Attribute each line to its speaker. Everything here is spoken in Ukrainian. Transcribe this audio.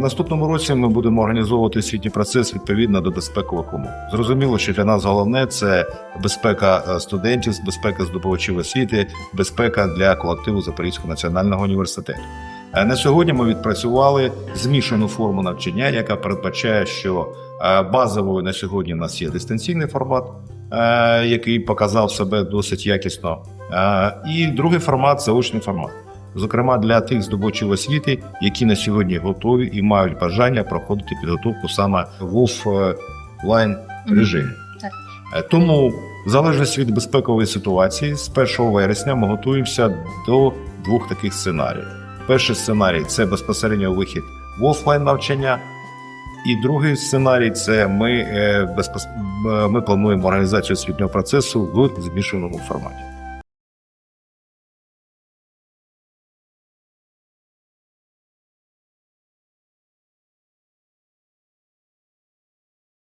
Speaker 1: наступному році ми будемо організовувати освітній процес відповідно до безпекових умов. Зрозуміло, що для нас головне це безпека е, студентів, безпека здобувачів освіти, безпека для колективу Запорізького національного університету. Е, На сьогодні ми відпрацювали змішану форму навчання, яка передбачає, що е, базовою на сьогодні в нас є дистанційний формат, який показав себе досить якісно. І другий формат це очний формат. Зокрема, для тих здобувачів освіти, які на сьогодні готові і мають бажання проходити підготовку саме в офлайн режимі. Е, Тому, в залежності від безпекової ситуації, з 1 вересня ми готуємося до двох таких сценаріїв. Перший сценарій це безпосередньо вихід в офлайн навчання. І другий сценарій це ми, е, безпос... е, ми плануємо організацію освітнього процесу в змішаному форматі.